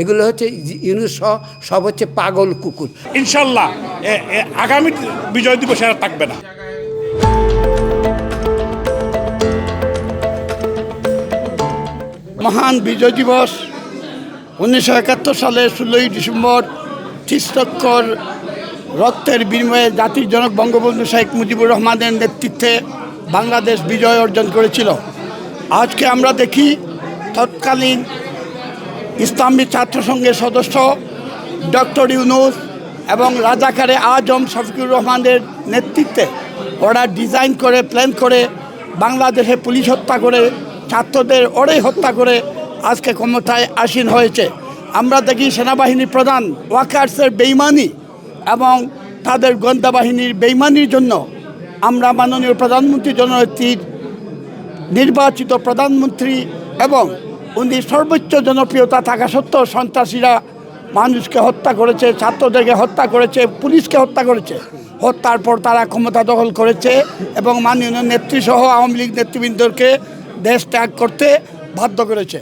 এগুলো হচ্ছে ইউনুস সব হচ্ছে পাগল কুকুর। ইনশাল্লাহ আগামী বিজয় দিবস আর থাকবে না। মহান বিজয় দিবস উনিশশো একাত্তর সালের ষোলোই ডিসেম্বর ত্রিস্তক্ষর রক্তের বিনিময়ে জাতির জনক বঙ্গবন্ধু শেখ মুজিবুর রহমানের নেতৃত্বে বাংলাদেশ বিজয় অর্জন করেছিল। আজকে আমরা দেখি তৎকালীন ইসলামী ছাত্র সংঘের সদস্য ডক্টর ইউনুস এবং রাজাকারে আজম শফিকুর রহমানের নেতৃত্বে ওরা ডিজাইন করে, প্ল্যান করে বাংলাদেশে পুলিশ হত্যা করে, ছাত্রদের ওরাই হত্যা করে আজকে ক্ষমতায় আসীন হয়েছে। আমরা দেখি সেনাবাহিনীর প্রধান ওয়াকার্সের বেইমানি এবং তাদের গোয়েন্দা বাহিনীর বেইমানির জন্য আমরা মাননীয় প্রধানমন্ত্রী জননেত্রীর নির্বাচিত প্রধানমন্ত্রী এবং উনি সর্বোচ্চ জনপ্রিয়তা থাকা সত্ত্বেও সন্ত্রাসীরা মানুষকে হত্যা করেছে, ছাত্রদেরকে হত্যা করেছে, পুলিশকে হত্যা করেছে। হত্যার পর তারা ক্ষমতা দখল করেছে এবং মাননীয় নেত্রীসহ আওয়ামী লীগ নেতৃবৃন্দকে দেশ ত্যাগ করতে বাধ্য করেছে।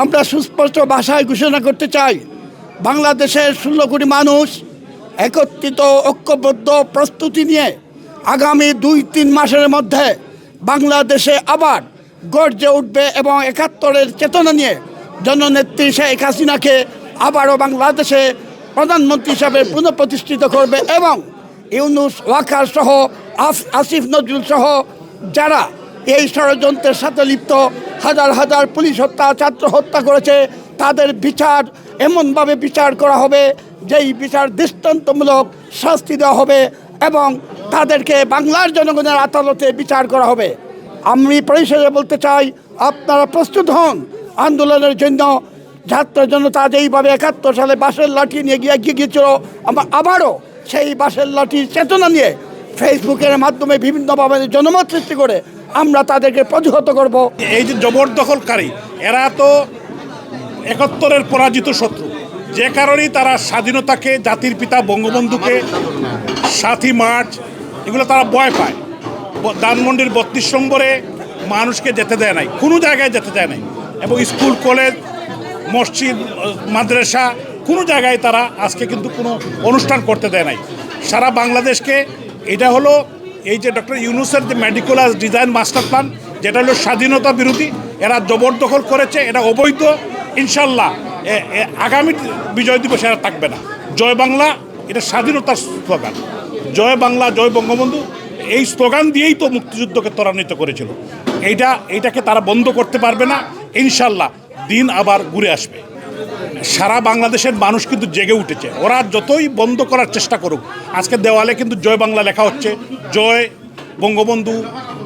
আমরা সুস্পষ্ট ভাষায় ঘোষণা করতে চাই, বাংলাদেশের ষোলো কোটি মানুষ একত্রিত, ঐক্যবদ্ধ, প্রস্তুতি নিয়ে আগামী দুই তিন মাসের মধ্যে বাংলাদেশে আবার গর্জে উঠবে এবং একাত্তরের চেতনা নিয়ে জননেত্রী শেখ হাসিনাকে আবারও বাংলাদেশে প্রধানমন্ত্রী হিসাবে পুনঃপ্রতিষ্ঠিত করবে এবং ইউনুস, ওয়াকার সহ আসিফ নজরুল সহ যারা এই ষড়যন্ত্রের সাথে লিপ্ত, হাজার হাজার পুলিশ হত্যা, ছাত্র হত্যা করেছে, তাদের বিচার এমনভাবে বিচার করা হবে, যেই বিচার দৃষ্টান্তমূলক শাস্তি দেওয়া হবে এবং তাদেরকে বাংলার জনগণের আদালতে বিচার করা হবে। আমি পরিষদে বলতে চাই, আপনারা প্রস্তুত হন আন্দোলনের জন্য। ছাত্র জনতা যেইভাবে একাত্তর সালে বাঁশের লাঠি নিয়ে গিয়ে এগিয়ে গিয়েছিল, আমার আবারও সেই বাঁশের লাঠির চেতনা নিয়ে ফেসবুকের মাধ্যমে বিভিন্নভাবে জনমত সৃষ্টি করে আমরা তাদেরকে প্রতিহত করব। এই যে জবরদখলকারী, এরা তো একাত্তরের পরাজিত শত্রু। যে কারণেই তারা স্বাধীনতাকে, জাতির পিতা বঙ্গবন্ধুকে, সাথী মার্চ, এগুলো তারা ভয় পায়। ধানমন্ডির বত্রিশ নম্বরে মানুষকে যেতে দেয় নাই, কোনো জায়গায় যেতে দেয় নাই। এবং স্কুল, কলেজ, মসজিদ, মাদ্রাসা, কোনো জায়গায় তারা আজকে কিন্তু কোনো অনুষ্ঠান করতে দেয় নাই। সারা বাংলাদেশকে এটা হলো এই যে ডক্টর ইউনুসের যে মেডিকুলার ডিজাইন মাস্টার প্ল্যান যেটা হলো স্বাধীনতা বিরোধী, এরা জবরদখল করেছে, এটা অবৈধ। ইনশাল্লাহ আগামী বিজয় দিবস এরা থাকবে না। জয় বাংলা, এটা স্বাধীনতার স্লোগান। জয় বাংলা, জয় বঙ্গবন্ধু এই স্লোগান দিয়েই তো মুক্তিযুদ্ধকে ত্বরান্বিত করেছিল। এইটা, এইটাকে তারা বন্ধ করতে পারবে না, ইনশাল্লাহ দিন আবার ঘুরে আসবে। সারা বাংলাদেশের মানুষ কিন্তু জেগে উঠেছে। ওরা যতই বন্ধ করার চেষ্টা করুক, আজকে দেওয়ালে কিন্তু জয় বাংলা লেখা হচ্ছে, জয় বঙ্গবন্ধু,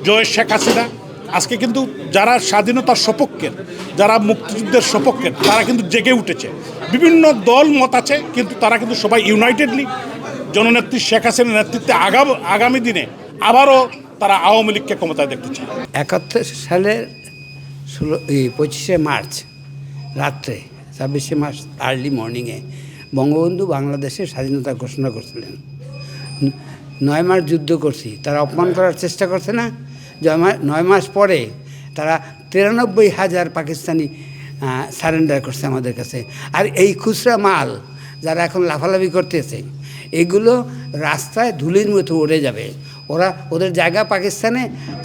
জয় শেখ হাসিনা। আজকে কিন্তু যারা স্বাধীনতার সপক্ষের যারা মুক্তিযুদ্ধের সপক্ষের তারা কিন্তু জেগে উঠেছে। বিভিন্ন দল, মত আছে, কিন্তু তারা কিন্তু সবাই ইউনাইটেডলি। জননেত্রী শেখ হাসিনার নেতৃত্বে আগাম, আগামী দিনে আবারও তারা আওয়ামী লীগকে ক্ষমতায় দেখতে চায়। একাত্তর সালের ষোলো পঁচিশে মার্চ রাত্রে, ছাব্বিশে মার্চ আর্লি মর্নিংয়ে বঙ্গবন্ধু বাংলাদেশের স্বাধীনতা ঘোষণা করছিলেন। নয় মাস যুদ্ধ করছি, তারা অপমান করার চেষ্টা করছে না? নয় মাস পরে তারা তিরানব্বই হাজার পাকিস্তানি সারেন্ডার করছে আমাদের কাছে। আর এই খুচরা মাল যারা এখন লাফালাফি করতেছে, এগুলো রাস্তায় ধুলির মতো উড়ে যাবে। ওরা ওদের জায়গা পাকিস্তানে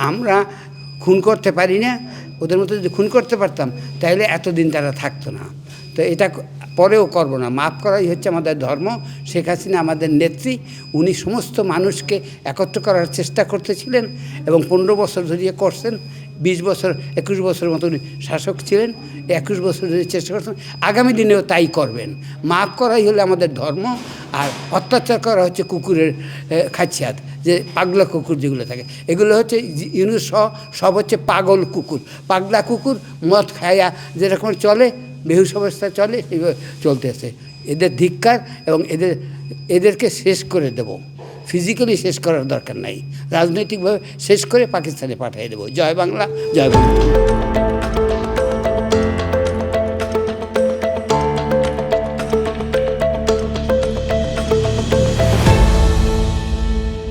আমরা খুন করতে পারি না। ওদের মতো যদি খুন করতে পারতাম তাহলে এতদিন তারা থাকতো না। তো এটা পরেও করব না। মাফ করাই হচ্ছে আমাদের ধর্ম। শেখ হাসিনা আমাদের নেত্রী। উনি সমস্ত মানুষকে একত্র করার চেষ্টা করতেছিলেন এবং পনেরো বছর ধরিয়ে করছেন। বিশ বছর, একুশ বছর মতো উনি শাসক ছিলেন, একুশ বছর ধরে চেষ্টা করছেন, আগামী দিনেও তাই করবেন। মাফ করাই হলো আমাদের ধর্ম, আর অত্যাচার করা হচ্ছে কুকুরের খাচ্ছিয়াত যে পাগলা কুকুর যেগুলো থাকে। এগুলো হচ্ছে ইউনুস সব হচ্ছে পাগল কুকুর। পাগলা কুকুর মদ খায়া যেরকম চলে, বেহুশ অবস্থায় চলে সেইভাবে চলতেছে এদের ধিক্কার এবং এদের, এদেরকে শেষ করে দেব। ফিজিক্যালি শেষ করার দরকার নাই। রাজনৈতিকভাবে শেষ করে পাকিস্তানে পাঠিয়ে দেবো। জয় বাংলা, জয় বঙ্গবন্ধু